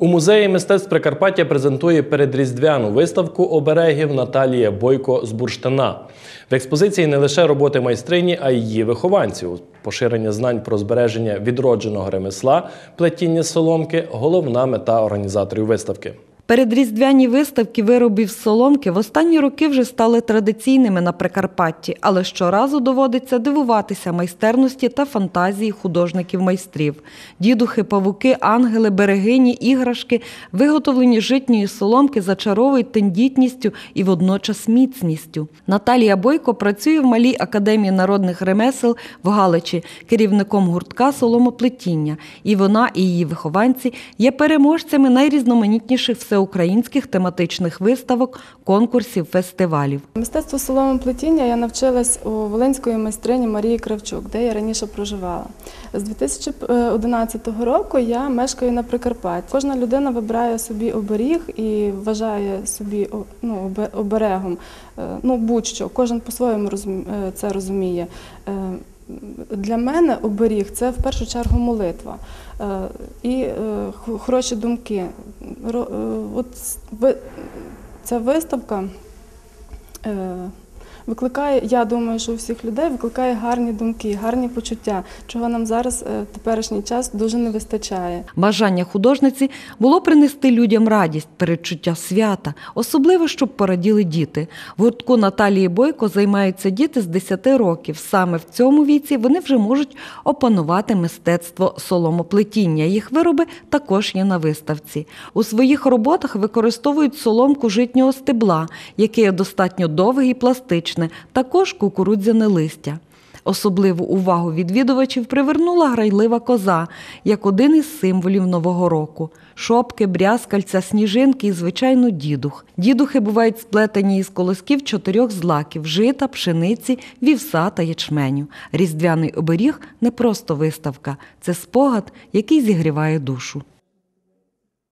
У музеї мистецтв Прикарпаття презентує передріздвяну виставку оберегів Наталія Бойко з Бурштина. В експозиції не лише роботи майстрині, а й її вихованців. Поширення знань про збереження відродженого ремесла, плетіння соломки головна мета організаторів виставки. Передріздвяні виставки виробів з соломки в останні роки вже стали традиційними на Прикарпатті, але щоразу доводиться дивуватися майстерності та фантазії художників-майстрів. Дідухи, павуки, ангели, берегині, іграшки, виготовлені житньої соломки зачаровують тендітністю і водночас міцністю. Наталія Бойко працює в малій академії народних ремесел в Галичі, керівником гуртка соломоплетіння. І вона, і її вихованці є переможцями найрізноманітніших всеукраїнських тематичних виставок, конкурсів, фестивалів. Мистецтво соломоплетіння я навчилась у Волинської майстрині Марії Кравчук, де я раніше проживала. З 2011 року я мешкаю на Прикарпатті. Кожна людина вибирає собі оберіг і вважає собі ну, оберегом. Е, Ну, будь-що, кожен по-своєму е, це розуміє. Для мене оберіг це в першу чергу молитва е, і е, хороші думки. Е, От ця виставка викликає, я думаю, що у всіх людей викликає гарні думки, гарні почуття, чого нам зараз е, теперішній час дуже не вистачає. Бажання художниці було принести людям радість, передчуття свята, особливо, щоб пораділи діти. В гуртку Наталії Бойко займаються діти з 10 років. Саме в цьому віці вони вже можуть опанувати мистецтво соломоплетіння. Їх вироби також є на виставці. У своїх роботах використовують соломку житнього стебла, яке достатньо довге і пластичне, також кукурудзяне листя. Особливу увагу відвідувачів привернула грайлива коза, як один із символів Нового року. Шопки, брязкальця, сніжинки і, звичайно, дідух. Дідухи бувають сплетені із колосків чотирьох злаків – жита, пшениці, вівса та ячменю. Різдвяний оберіг – не просто виставка – це спогад, який зігріває душу.